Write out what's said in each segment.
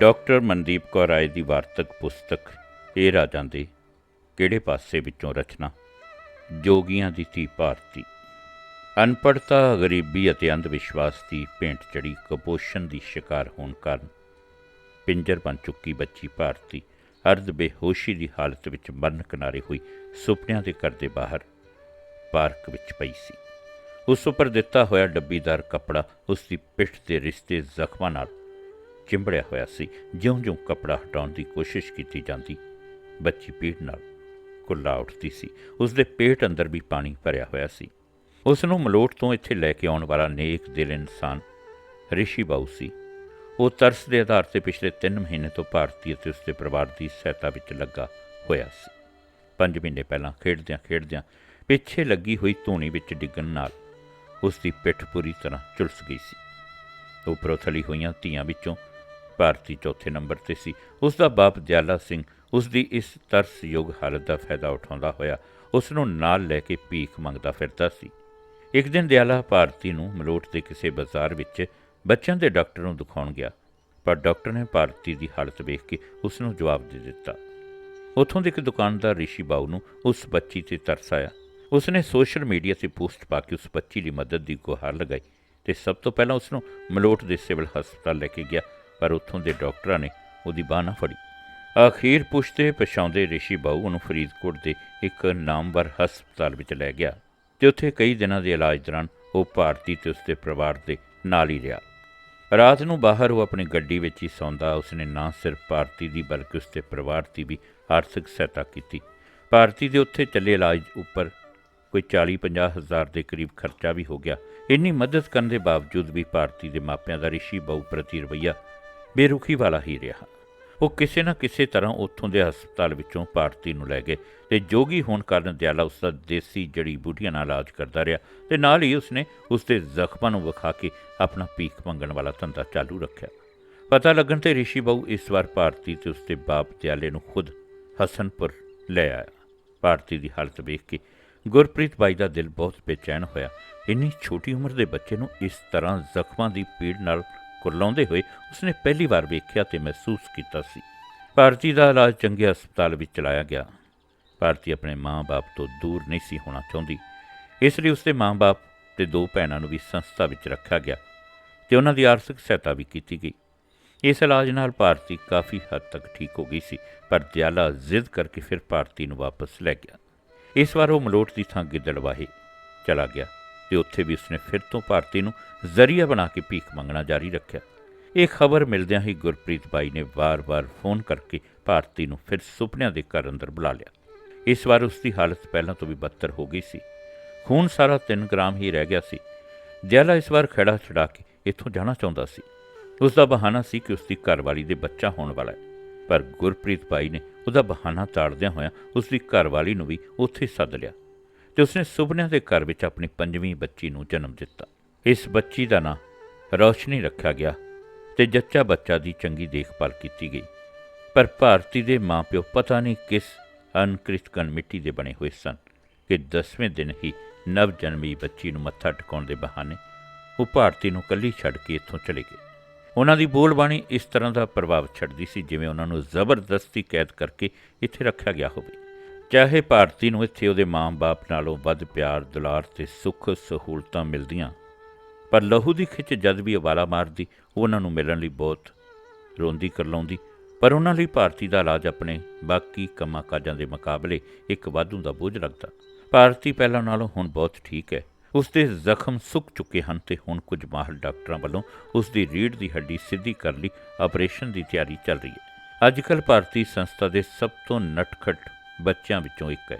Doctor Mandeep Kaur Rai ਦੀ ਵਾਰਤਕ ਪੁਸਤਕ, ਇਹ ਰਾਜਾਂ ਦੇ ਕਿਹੜੇ ਪਾਸੇ ਵਿੱਚੋਂ ਰਚਨਾ? ਜੋਗੀਆਂ ਦੀ ਧੀ ਭਾਰਤੀ। ਅਨਪੜਤਾ ਗਰੀਬੀ ਅਤੇ ਅੰਧ ਵਿਸ਼ਵਾਸ ਦੀ ਭੇਂਟ ਚੜੀ ਕੁਪੋਸ਼ਣ ਦੀ ਸ਼ਿਕਾਰ ਹੋਣ ਕਾਰਨ ਪਿੰਜਰ ਬਣ ਚੁੱਕੀ ਬੱਚੀ ਭਾਰਤੀ ਅਰਧ ਬੇਹੋਸ਼ੀ ਦੀ ਹਾਲਤ ਵਿੱਚ ਮਰਨ ਕਿਨਾਰੇ ਹੋਈ ਸੁਪਨਿਆਂ ਦੇ ਘਰ ਦੇ ਬਾਹਰ ਪਾਰਕ ਵਿੱਚ ਪਈ ਸੀ। ਉਸ ਉੱਪਰ ਦਿੱਤਾ ਹੋਇਆ ਡੱਬੀਦਾਰ ਕੱਪੜਾ, ਉਸ ਦੀ ਪਿੱਠ ਦੇ ਰਿਸ਼ਤੇ ਜ਼ਖਮਾਂ ਨਾਲ ਚਿੰਬੜਿਆ ਹੋਇਆ ਸੀ, ਜਿਉਂ-ਜਿਉਂ ਕੱਪੜਾ ਹਟਾਉਣ ਦੀ ਕੋਸ਼ਿਸ਼ ਕੀਤੀ ਜਾਂਦੀ। ਬੱਚੀ ਪੀੜ ਨਾਲ ਕੁੱਲਾ ਉੱਠਦੀ ਸੀ। ਉਸ ਦੇ ਪੇਟ ਅੰਦਰ ਵੀ ਪਾਣੀ ਭਰਿਆ ਹੋਇਆ ਸੀ। ਉਸ ਨੂੰ ਮਲੋਟ ਤੋਂ ਇੱਥੇ ਲੈ ਕੇ ਆਉਣ ਵਾਲਾ ਨੇਕ ਦਿਲ ਇਨਸਾਨ ਰਿਸ਼ੀ ਬਾਊ ਸੀ। ਉਹ ਤਰਸ ਦੇ ਆਧਾਰ ਤੇ ਪਿਛਲੇ 3 ਮਹੀਨੇ ਤੋਂ ਭਾਰਤੀ ਅਤੇ ਉਸਦੇ ਪਰਿਵਾਰ ਦੀ ਸਹਾਇਤਾ ਵਿੱਚ ਲੱਗਾ ਹੋਇਆ ਸੀ। 5 ਮਹੀਨੇ ਪਹਿਲਾਂ ਖੇਡਦਿਆਂ ਖੇਡਦਿਆਂ ਪਿੱਛੇ ਲੱਗੀ ਹੋਈ ਧੂਣੀ ਵਿੱਚ ਡਿੱਗਣ ਨਾਲ ਉਸ ਦੀ ਪਿੱਠ ਪੂਰੀ ਤਰ੍ਹਾਂ ਝੁਲਸ ਗਈ ਸੀ। ਉੱਪਰੋਂ ਥਲੀ ਹੋਈਆਂ ਧੀਆਂ ਵਿੱਚੋਂ ਭਾਰਤੀ ਚੌਥੇ ਨੰਬਰ ਤੇ ਸੀ। ਉਸ ਦਾ ਬਾਪ ਦਿਆਲਾ ਸਿੰਘ ਉਸ ਦੀ ਇਸ ਤਰਸਯੋਗ ਹਾਲਤ ਦਾ ਫਾਇਦਾ ਉਠਾਉਂਦਾ ਹੋਇਆ ਉਸ ਨੂੰ ਨਾਲ ਲੈ ਕੇ ਭੀਖ ਮੰਗਦਾ ਫਿਰਦਾ ਸੀ। ਇੱਕ ਦਿਨ ਦਿਆਲਾ ਭਾਰਤੀ ਨੂੰ ਮਲੋਟ ਦੇ ਕਿਸੇ ਬਾਜ਼ਾਰ ਵਿੱਚ ਬੱਚਿਆਂ ਦੇ ਡਾਕਟਰ ਨੂੰ ਦਿਖਾਉਣ ਗਿਆ, ਪਰ ਡਾਕਟਰ ਨੇ ਭਾਰਤੀ ਦੀ ਹਾਲਤ ਵੇਖ ਕੇ ਉਸ ਨੂੰ ਜਵਾਬ ਦੇ ਦਿੱਤਾ। ਉੱਥੋਂ ਦੇ ਇੱਕ ਦੁਕਾਨਦਾਰ ਰਿਸ਼ੀ ਬਾਊ ਨੂੰ ਉਸ ਬੱਚੀ ਤੇ ਤਰਸ ਆਇਆ। ਉਸ ਨੇ ਸੋਸ਼ਲ ਮੀਡੀਆ ਤੇ ਪੋਸਟ ਪਾ ਕੇ ਉਸ ਬੱਚੀ ਦੀ ਮਦਦ ਦੀ ਗੁਹਾਰ ਲਗਾਈ ਤੇ ਸਭ ਤੋਂ ਪਹਿਲਾਂ ਉਸ ਨੂੰ ਮਲੋਟ ਦੇ ਸਿਵਲ ਹਸਪਤਾਲ ਲੈ ਕੇ ਗਿਆ ਪਰ ਉੱਥੋਂ ਦੇ ਡਾਕਟਰਾਂ ਨੇ ਉਹਦੀ ਬਾਹ ਨਾ ਫੜੀ। ਅਖੀਰ ਪੁੱਛਦੇ ਪਛਾਉਂਦੇ ਰਿਸ਼ੀ ਬਾਊ ਉਹਨੂੰ ਫਰੀਦਕੋਟ ਦੇ ਇੱਕ ਨਾਮਵਰ ਹਸਪਤਾਲ ਵਿੱਚ ਲੈ ਗਿਆ ਤੇ ਉੱਥੇ ਕਈ ਦਿਨਾਂ ਦੇ ਇਲਾਜ ਦੌਰਾਨ ਉਹ ਭਾਰਤੀ ਤੇ ਉਸਦੇ ਪਰਿਵਾਰ ਦੇ ਨਾਲ ਹੀ ਰਿਹਾ। ਰਾਤ ਨੂੰ ਬਾਹਰ ਉਹ ਆਪਣੀ ਗੱਡੀ ਵਿੱਚ ਹੀ ਸੌਂਦਾ, ਉਸਨੇ ਨਾ ਸਿਰਫ ਭਾਰਤੀ ਦੀ ਬਲਕਿ ਉਸਦੇ ਪਰਿਵਾਰ ਦੀ ਵੀ ਆਰਥਿਕ ਸਹਾਇਤਾ ਕੀਤੀ। ਭਾਰਤੀ ਦੇ ਉੱਥੇ ਚੱਲੇ ਇਲਾਜ ਉੱਪਰ ਕੋਈ 40-50 ਹਜ਼ਾਰ ਦੇ ਕਰੀਬ ਖਰਚਾ ਵੀ ਹੋ ਗਿਆ। ਇੰਨੀ ਮਦਦ ਕਰਨ ਦੇ ਬਾਵਜੂਦ ਵੀ ਭਾਰਤੀ ਦੇ ਮਾਪਿਆਂ ਦਾ ਰਿਸ਼ੀ ਬਾਊ ਪ੍ਰਤੀ ਰਵਈਆ ਬੇਰੁਖੀ ਵਾਲਾ ਹੀ ਰਿਹਾ। ਉਹ ਕਿਸੇ ਨਾ ਕਿਸੇ ਤਰ੍ਹਾਂ ਉੱਥੋਂ ਦੇ ਹਸਪਤਾਲ ਵਿੱਚੋਂ ਭਾਰਤੀ ਨੂੰ ਲੈ ਗਏ ਤੇ ਜੋਗੀ ਹੋਣ ਕਾਰਨ ਦਿਆਲਾ ਉਸ ਦਾ ਦੇਸੀ ਜੜੀ ਬੂਟੀਆਂ ਨਾਲ ਇਲਾਜ ਕਰਦਾ ਰਿਹਾ ਤੇ ਨਾਲ ਹੀ ਉਸਨੇ ਉਸ ਦੇ ਜ਼ਖਮਾਂ ਨੂੰ ਵਿਖਾ ਕੇ ਆਪਣਾ ਭੀਖ ਮੰਗਣ ਵਾਲਾ ਧੰਦਾ ਚਾਲੂ ਰੱਖਿਆ। ਪਤਾ ਲੱਗਣ ਤੇ ਰਿਸ਼ੀ ਬਾਊ ਇਸ ਵਾਰ ਭਾਰਤੀ ਤੇ ਉਸਦੇ ਬਾਪ ਦਿਆਲੇ ਨੂੰ ਖੁਦ ਹਸਨਪੁਰ ਲੈ ਆਇਆ। ਭਾਰਤੀ ਦੀ ਹਾਲਤ ਵੇਖ ਕੇ ਗੁਰਪ੍ਰੀਤ ਬਾਈ ਦਾ ਦਿਲ ਬਹੁਤ ਬੇਚੈਨ ਹੋਇਆ। ਇੰਨੀ ਛੋਟੀ ਉਮਰ ਦੇ ਬੱਚੇ ਨੂੰ ਇਸ ਤਰ੍ਹਾਂ ਜ਼ਖਮਾਂ ਦੀ ਪੀੜ ਨਾਲ ਕੁਰਲਾਉਂਦੇ ਹੋਏ ਉਸਨੇ ਪਹਿਲੀ ਵਾਰ ਵੇਖਿਆ ਤੇ ਮਹਿਸੂਸ ਕੀਤਾ ਸੀ। ਭਾਰਤੀ ਦਾ ਇਲਾਜ ਚੰਗੇ ਹਸਪਤਾਲ ਵਿੱਚ ਚਲਾਇਆ ਗਿਆ। ਭਾਰਤੀ ਆਪਣੇ ਮਾਂ-ਬਾਪ ਤੋਂ ਦੂਰ ਨਹੀਂ ਸੀ ਹੋਣਾ ਚਾਹੁੰਦੀ। ਇਸ ਲਈ ਉਸਦੇ ਮਾਂ-ਬਾਪ ਤੇ ਦੋ ਭੈਣਾਂ ਨੂੰ ਵੀ ਸੰਸਥਾ ਵਿੱਚ ਰੱਖਿਆ ਗਿਆ ਤੇ ਉਹਨਾਂ ਦੀ ਆਰਥਿਕ ਸਹਾਇਤਾ ਵੀ ਕੀਤੀ ਗਈ। ਇਸ ਇਲਾਜ ਨਾਲ ਭਾਰਤੀ ਕਾਫੀ ਹੱਦ ਤੱਕ ਠੀਕ ਹੋ ਗਈ ਸੀ, ਪਰ ਦਿਆਲਾ ਜ਼ਿੱਦ ਕਰਕੇ ਫਿਰ ਭਾਰਤੀ ਨੂੰ ਵਾਪਸ ਲੈ ਗਿਆ। ਇਸ ਵਾਰ ਉਹ ਮਲੋਟ ਦੀ ਥਾਂ ਗਿੱਦੜਵਾਹੇ ਚਲਾ ਗਿਆ। ਤੇ ਉੱਥੇ ਵੀ ਉਸਨੇ ਫਿਰ ਤੋਂ ਭਾਰਤੀ ਨੂੰ ਜ਼ਰੀਆ ਬਣਾ ਕੇ ਭੀਖ ਮੰਗਣਾ ਜਾਰੀ ਰੱਖਿਆ। ਇਹ ਖਬਰ ਮਿਲਦਿਆਂ ਹੀ ਗੁਰਪ੍ਰੀਤ ਬਾਈ ਨੇ ਵਾਰ-ਵਾਰ ਫੋਨ ਕਰਕੇ ਭਾਰਤੀ ਨੂੰ ਫਿਰ ਸੁਪਨਿਆਂ ਦੇ ਘਰ ਅੰਦਰ ਬੁਲਾ ਲਿਆ। ਇਸ ਵਾਰ ਉਸ ਦੀ ਹਾਲਤ ਪਹਿਲਾਂ ਤੋਂ ਵੀ ਬਦਤਰ ਹੋ ਗਈ ਸੀ। ਖੂਨ ਸਾਰਾ 3 ਗ੍ਰਾਮ ਹੀ ਰਹਿ ਗਿਆ ਸੀ। ਦਿਆਲਾ ਇਸ ਵਾਰ ਖੜਾ ਛਡਾ ਕੇ ਇੱਥੋਂ ਜਾਣਾ ਚਾਹੁੰਦਾ ਸੀ। ਉਸ ਦਾ ਬਹਾਨਾ ਸੀ ਕਿ ਉਸ ਦੀ ਘਰਵਾਲੀ ਦੇ ਬੱਚਾ ਹੋਣ ਵਾਲਾ ਹੈ। ਪਰ ਗੁਰਪ੍ਰੀਤ ਬਾਈ ਨੇ ਉਹਦਾ ਬਹਾਨਾ ਤਾੜਦਿਆਂ ਹੋਇਆਂ ਉਸ ਦੀ ਘਰਵਾਲੀ ਨੂੰ ਵੀ ਉੱਥੇ ਸੱਦ ਲਿਆ। ਤੇ ਉਸਨੇ ਸੁਪਨਿਆਂ ਦੇ ਘਰ ਵਿੱਚ ਆਪਣੀ ਪੰਜਵੀਂ ਬੱਚੀ ਨੂੰ ਜਨਮ ਦਿੱਤਾ। ਇਸ ਬੱਚੀ ਦਾ ਨਾਂ ਰੌਸ਼ਨੀ ਰੱਖਿਆ ਗਿਆ ਤੇ ਜੱਚਾ ਬੱਚਾ ਦੀ ਚੰਗੀ ਦੇਖਭਾਲ ਕੀਤੀ ਗਈ। ਪਰ ਭਾਰਤੀ ਦੇ ਮਾਪਿਓ ਪਤਾ ਨਹੀਂ ਕਿਸ ਅਨਕ੍ਰਿਤਕਨ ਮਿੱਟੀ ਦੇ ਬਣੇ ਹੋਏ ਸਨ ਕਿ 10ਵੇਂ ਦਿਨ ਹੀ ਨਵ ਜਨਮੀ ਬੱਚੀ ਨੂੰ ਮੱਥਾ ਟਿਕਾਉਣ ਦੇ ਬਹਾਨੇ ਉਹ ਭਾਰਤੀ ਨੂੰ ਕੱਲੀ ਛੱਡ ਕੇ ਇੱਥੋਂ ਚਲੇ ਗਏ। ਉਹਨਾਂ ਦੀ ਬੋਲਬਾਣੀ ਇਸ ਤਰ੍ਹਾਂ ਦਾ ਪ੍ਰਭਾਵ ਛੱਡਦੀ ਸੀ ਜਿਵੇਂ ਉਹਨਾਂ ਨੂੰ ਜ਼ਬਰਦਸਤੀ ਕੈਦ ਕਰਕੇ ਇੱਥੇ ਰੱਖਿਆ ਗਿਆ ਹੋਵੇ। ਚਾਹੇ ਭਾਰਤੀ ਨੂੰ ਇੱਥੇ ਉਹਦੇ ਮਾਂ-ਬਾਪ ਨਾਲੋਂ ਵੱਧ ਪਿਆਰ, ਦੁਲਾਰ ਤੇ ਸੁੱਖ ਸਹੂਲਤਾਂ ਮਿਲਦੀਆਂ, ਪਰ ਲਹੂ ਦੀ ਖਿੱਚ ਜਦ ਵੀ ਉਬਾਲਾ ਮਾਰਦੀ, ਉਹਨਾਂ ਨੂੰ ਮਿਲਣ ਲਈ ਬਹੁਤ ਰੋਂਦੀ ਕਰਲਾਉਂਦੀ, ਪਰ ਉਹਨਾਂ ਲਈ ਭਾਰਤੀ ਦਾ ਇਲਾਜ ਆਪਣੇ ਬਾਕੀ ਕੰਮਾਂ ਕਾਜਾਂ ਦੇ ਮੁਕਾਬਲੇ ਇੱਕ ਵਾਧੂ ਦਾ ਬੋਝ ਲੱਗਦਾ ਭਾਰਤੀ ਪਹਿਲਾਂ ਨਾਲੋਂ ਹੁਣ ਬਹੁਤ ਠੀਕ ਹੈ। ਉਸ ਦੇ ਜ਼ਖਮ ਸੁੱਕ ਚੁੱਕੇ ਹਨ ਤੇ ਹੁਣ ਕੁਝ ਮਾਹਰ ਡਾਕਟਰਾਂ ਵੱਲੋਂ ਉਸ ਦੀ ਰੀੜ੍ਹ ਦੀ ਹੱਡੀ ਸਿੱਧੀ ਕਰਨ ਲਈ ਆਪਰੇਸ਼ਨ ਦੀ ਤਿਆਰੀ ਚੱਲ ਰਹੀ ਹੈ। ਅੱਜਕੱਲ ਭਾਰਤੀ ਸੰਸਥਾ ਦੇ ਸਭ ਤੋਂ ਨਟਖਟ ਬੱਚਿਆਂ ਵਿੱਚੋਂ ਇੱਕ ਹੈ।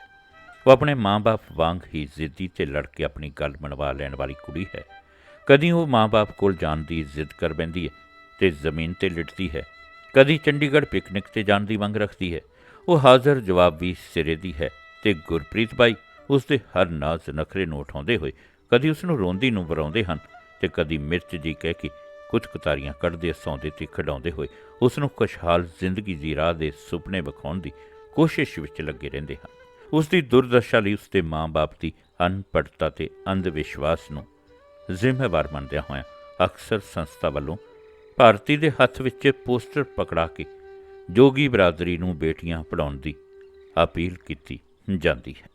ਉਹ ਆਪਣੇ ਮਾਂ-ਬਾਪ ਵਾਂਗ ਹੀ ਜ਼ਿੱਦੀ ਤੇ ਲੜ ਕੇ ਆਪਣੀ ਗੱਲ ਮਨਵਾ ਲੈਣ ਵਾਲੀ ਕੁੜੀ ਹੈ। ਕਦੀ ਉਹ ਮਾਂ-ਬਾਪ ਕੋਲ ਜਾਣ ਦੀ ਜ਼ਿੱਦ ਕਰ ਬੈਂਦੀ ਹੈ ਤੇ ਜ਼ਮੀਨ ਤੇ ਲਿਟਦੀ ਹੈ। ਕਦੀ ਚੰਡੀਗੜ੍ਹ ਪਿਕਨਿਕ ਤੇ ਜਾਣ ਦੀ ਮੰਗ ਰੱਖਦੀ ਹੈ। ਉਹ ਹਾਜ਼ਰ ਜਵਾਬ ਵੀ ਸਿਰੇ ਦੀ ਹੈ ਤੇ ਗੁਰਪ੍ਰੀਤ ਬਾਈ ਉਸ ਦੇ ਹਰ ਨਾਜ਼ ਨਖਰੇ ਨੂੰ ਉਠਾਉਂਦੇ ਹੋਏ ਕਦੀ ਉਸ ਨੂੰ ਰੋਂਦੀ ਨੂੰ ਵਰਾਉਂਦੇ ਹਨ ਤੇ ਕਦੀ ਮਿਰਚ ਜੀ ਕਹਿ ਕੇ ਕੁਝ ਕੁਤਾਰੀਆਂ ਕੱਢਦੇ, ਸੌਂਦੇ ਤੇ ਖਿਡਾਉਂਦੇ ਹੋਏ ਉਸ ਨੂੰ ਖੁਸ਼ਹਾਲ ਜ਼ਿੰਦਗੀ ਦੀ ਰਾਹ ਦੇ ਸੁਪਨੇ ਵਿਖਾਉਣ ਦੀ ਕੋਸ਼ਿਸ਼ ਵਿੱਚ ਲੱਗੇ ਰਹਿੰਦੇ ਹਨ। ਉਸ ਦੀ ਦੁਰਦਸ਼ਾ ਲਈ ਉਸ ਦੇ ਮਾਂ-ਬਾਪ ਦੀ ਅਨਪੜਤਾ ਤੇ ਅੰਧ ਵਿਸ਼ਵਾਸ ਨੂੰ ਜ਼ਿੰਮੇਵਾਰ ਮੰਨਦਿਆਂ ਹੋਇਆਂ ਅਕਸਰ ਸੰਸਥਾ ਵੱਲੋਂ ਭਾਰਤੀ ਦੇ ਹੱਥ ਵਿੱਚ ਪੋਸਟਰ ਪਕੜਾ ਕੇ ਜੋਗੀ ਬਰਾਦਰੀ ਨੂੰ ਬੇਟੀਆਂ ਪੜਾਉਣ ਦੀ ਅਪੀਲ ਕੀਤੀ ਜਾਂਦੀ ਹੈ।